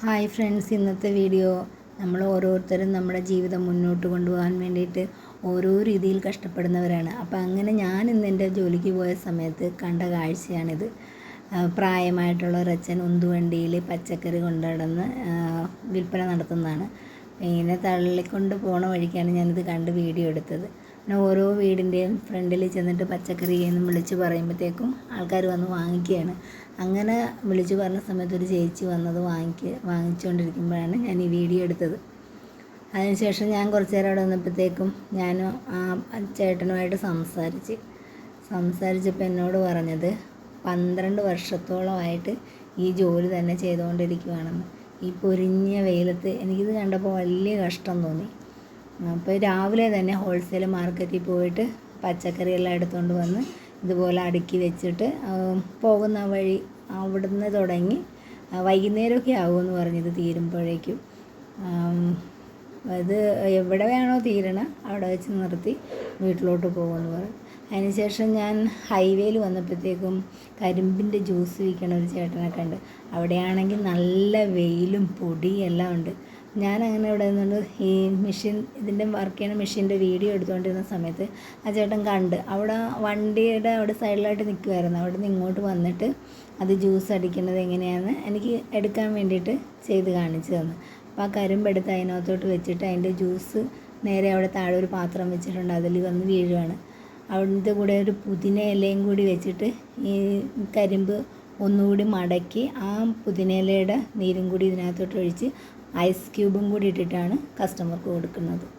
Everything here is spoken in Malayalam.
ഹായ് ഫ്രണ്ട്സ് ഇന്നത്തെ വീഡിയോ നമ്മൾ ഓരോരുത്തരും നമ്മുടെ ജീവിതം മുന്നോട്ട് കൊണ്ടുപോകാൻ വേണ്ടിയിട്ട് ഓരോ രീതിയിൽ കഷ്ടപ്പെടുന്നവരാണ്. അപ്പോൾ അങ്ങനെ ഞാൻ ഇന്ന് എന്റെ ജോലിക്ക് പോയ സമയത്ത് കണ്ട കാഴ്ചയാണിത്. പ്രായമായിട്ടുള്ള ഒരച്ഛൻ ഉന്തുവണ്ടിയിൽ പച്ചക്കറി കൊണ്ടുനടന്ന് വിൽപ്പന നടത്തുന്നതാണ്. ഇങ്ങനെ തള്ളിക്കൊണ്ട് പോണ വഴിക്കാണ് ഞാനിത് കണ്ട് വീഡിയോ എടുത്തത്. പിന്നെ ഓരോ വീടിന്റെയും ഫ്രണ്ടിൽ ചെന്നിട്ട് പച്ചക്കറി എന്ന് വിളിച്ച് പറയുമ്പോഴത്തേക്കും ആൾക്കാർ വന്ന് വാങ്ങിക്കുകയാണ്. അങ്ങനെ വിളിച്ച് പറഞ്ഞ സമയത്ത് ഒരു ചേച്ചി വന്നത് വാങ്ങിക്ക വാങ്ങിച്ചുകൊണ്ടിരിക്കുമ്പോഴാണ് ഞാൻ ഈ വീഡിയോ എടുത്തത്. അതിനുശേഷം ഞാൻ കുറച്ച് നേരം അവിടെ വന്നപ്പോഴത്തേക്കും ഞാൻ ആ ചേട്ടനുമായിട്ട് സംസാരിച്ച് സംസാരിച്ചപ്പോൾ എന്നോട് പറഞ്ഞത് പന്ത്രണ്ട് വർഷത്തോളമായിട്ട് ഈ ജോലി തന്നെ ചെയ്തുകൊണ്ടിരിക്കുകയാണെന്ന് ഈ പൊരിഞ്ഞ വെയിലത്ത് എനിക്കിത് കണ്ടപ്പോൾ വലിയ കഷ്ടം തോന്നി. അപ്പോൾ രാവിലെ തന്നെ ഹോൾസെയിൽ മാർക്കറ്റിൽ പോയിട്ട് പച്ചക്കറിയെല്ലാം എടുത്തുകൊണ്ട് വന്ന് ഇതുപോലെ അടുക്കി വെച്ചിട്ട് പോകുന്ന വഴി അവിടുന്ന് തുടങ്ങി വൈകുന്നേരമൊക്കെ ആകുമെന്ന് പറഞ്ഞത് തീരുമ്പോഴേക്കും. അത് എവിടെ വേണോ തീരണ അവിടെ വെച്ച് നിർത്തി വീട്ടിലോട്ട് പോകുമെന്ന് പറയും അതിനുശേഷം ഞാൻ ഹൈവേയിൽ വന്നപ്പോഴത്തേക്കും കരിമ്പിന്റെ ജ്യൂസ് വിൽക്കണ ഒരു ചേട്ടനെ കണ്ട്. അവിടെയാണെങ്കിൽ നല്ല വെയിലും പൊടിയെല്ലാം ഉണ്ട്. ഞാൻ അങ്ങനെ ഇവിടെ നിന്നുകൊണ്ട് ഈ മെഷീൻ ഇതിന്റെ വർക്ക് ചെയ്യുന്ന മെഷീന്റെ വീഡിയോ എടുത്തുകൊണ്ടിരുന്ന സമയത്ത് ആ ചേട്ടൻ കണ്ട്. അവിടെ വണ്ടിയുടെ അവിടെ സൈഡിലായിട്ട് നിൽക്കുമായിരുന്നു അവിടെ നിന്ന് ഇങ്ങോട്ട് വന്നിട്ട് അത് ജ്യൂസ് അടിക്കുന്നത് എങ്ങനെയാണെന്ന് എനിക്ക് എടുക്കാൻ വേണ്ടിയിട്ട് ചെയ്ത് കാണിച്ചു തന്നു. അപ്പോൾ ആ കരിമ്പെടുത്ത് അതിനകത്തോട്ട് വെച്ചിട്ട് അതിന്റെ ജ്യൂസ് നേരെ അവിടെ താഴെ ഒരു പാത്രം വെച്ചിട്ടുണ്ട്. അതിൽ വന്ന് വീഴുവാണ്. അവിടുത്തെ കൂടെ ഒരു പുതിന ഇലയും കൂടി വെച്ചിട്ട് ഈ കരിമ്പ് ഒന്നുകൂടി മടക്കി ആ പുതിനയിലയുടെ നീരും കൂടി ഇതിനകത്തോട്ട് ഒഴിച്ച് ഐസ് ക്യൂബും കൂടി ഇട്ടിട്ടാണ് കസ്റ്റമർക്ക് കൊടുക്കുന്നത്.